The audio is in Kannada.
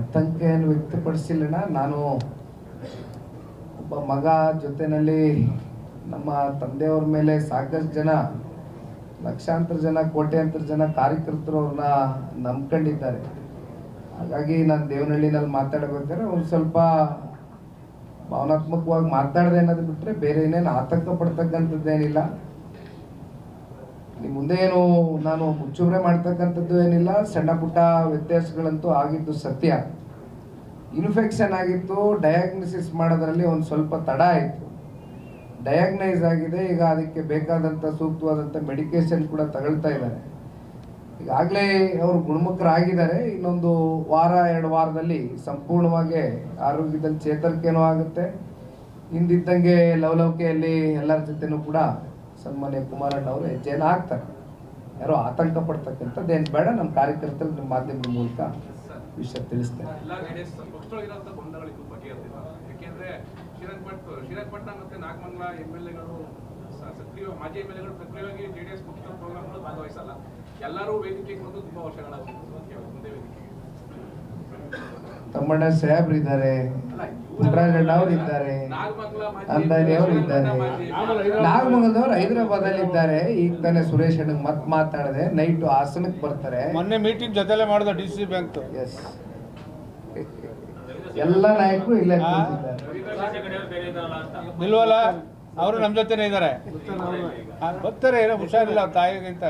ಆತಂಕೆಯನ್ನು ವ್ಯಕ್ತಪಡಿಸಿಲ್ಲಣ್ಣ. ನಾನು ಒಬ್ಬ ಮಗ ಜೊತೆಯಲ್ಲಿ ನಮ್ಮ ತಂದೆಯವ್ರ ಮೇಲೆ ಸಾಕಷ್ಟು ಜನ, ಲಕ್ಷಾಂತರ ಜನ, ಕೋಟ್ಯಾಂತರ ಜನ ಕಾರ್ಯಕರ್ತರು ಅವ್ರನ್ನ ನಂಬ್ಕೊಂಡಿದ್ದಾರೆ. ಹಾಗಾಗಿ ನಾನು ದೇವನಹಳ್ಳಿನಲ್ಲಿ ಮಾತಾಡಬೇಕಾದ್ರೆ ಒಂದು ಸ್ವಲ್ಪ ಭಾವನಾತ್ಮಕವಾಗಿ ಮಾತಾಡದೆ ಅನ್ನೋದು ಬಿಟ್ಟರೆ ಬೇರೆ ಏನೇನು ಆತಂಕ ಪಡ್ತಕ್ಕಂಥದ್ದೇನಿಲ್ಲ. ನಿಮ್ಮ ಮುಂದೆ ಏನು ನಾನು ಮುಚ್ಚುಮರೆ ಮಾಡ್ತಕ್ಕಂಥದ್ದು ಏನಿಲ್ಲ ಸಣ್ಣ ಪುಟ್ಟ ವ್ಯತ್ಯಾಸಗಳಂತೂ ಆಗಿದ್ದು ಸತ್ಯ. ಇನ್ಫೆಕ್ಷನ್ ಆಗಿತ್ತು ಡಯಾಗ್ನೋಸಿಸ್ ಮಾಡೋದ್ರಲ್ಲಿ ಒಂದು ಸ್ವಲ್ಪ ತಡ ಆಯಿತು. ಡಯಾಗ್ನೈಸ್ ಆಗಿದೆ, ಈಗ ಅದಕ್ಕೆ ಬೇಕಾದಂಥ ಸೂಕ್ತವಾದಂಥ ಮೆಡಿಕೇಶನ್ ಕೂಡ ತಗೊಳ್ತಾ ಇದ್ದಾರೆ. ಈಗಾಗಲೇ ಅವರು ಗುಣಮುಖರಾಗಿದ್ದಾರೆ, ಇನ್ನೊಂದು ವಾರ, ಎರಡು ವಾರದಲ್ಲಿ ಸಂಪೂರ್ಣವಾಗಿ ಆರೋಗ್ಯದಲ್ಲಿ ಚೇತರಿಕೆನೂ ಆಗುತ್ತೆ. ಹಿಂದಿದ್ದಂಗೆ ಲವಲವಿಕೆಯಲ್ಲಿ ಎಲ್ಲರ ಜೊತೆನೂ ಕೂಡ ಸನ್ಮಾನ್ಯ ಕುಮಾರಣ್ಣ ಅವರು ಹೆಜ್ಜೆಯನ್ನು ಹಾಕ್ತಾರೆ. ಯಾರೋ ಆತಂಕ ಪಡ್ತಕ್ಕಂಥದ್ದೇನು ಬೇಡ ನಮ್ಮ ಕಾರ್ಯಕರ್ತರು ನಿಮ್ಮ ಮಾಧ್ಯಮದ ಮೂಲಕ ವಿಷಯ ತಿಳಿಸ್ತೇನೆ ಎಲ್ಲರೂ ವೇದಿಕೆಗೆ ಬಂದು ತುಂಬಾ ವರ್ಷಗಳಾಗುತ್ತೆ ಮುಂದೆ ವೇದಿಕೆಗೆ ತಮ್ಮಣ್ಣ ಸಾಹೇಬ್ರು ಇದ್ದಾರೆ ಪುಟ್ಟರಾಜಣ್ಣ ಅವರು ಇದ್ದಾರೆ ಅಂದಾನಿ ಅವರು ಇದ್ದಾರೆ. ನಾಗಮಂಗಲದವ್ರು ಹೈದರಾಬಾದ್ ಇದ್ದಾರೆ. ಈಗ ತಾನೇ ಸುರೇಶ್ ಅಣ್ಣ ಮತ್ ಮಾತಾಡದೆ ನೈಟ್ ಹಾಸನಕ್ಕೆ ಬರ್ತಾರೆ. ಮೊನ್ನೆ ಮೀಟಿಂಗ್ ಜೊತೆಲೆ ಮಾಡಿದ ಡಿ ಸಿ ಬ್ಯಾಂಕ್ ಎಸ್ ಎಲ್ಲ ನಾಯಕರು ಇಲ್ಲೇ ನಿಲ್ವಲ್ಲ? ಅವರು ನಮ್ಮ ಜೊತೆನೆ ಇದ್ದಾರೆ. ಬರ್ತಾರೆ ಏನೋ ಹುಷಾರಿಲ್ಲ ತಾಯಿಗಿಂತ.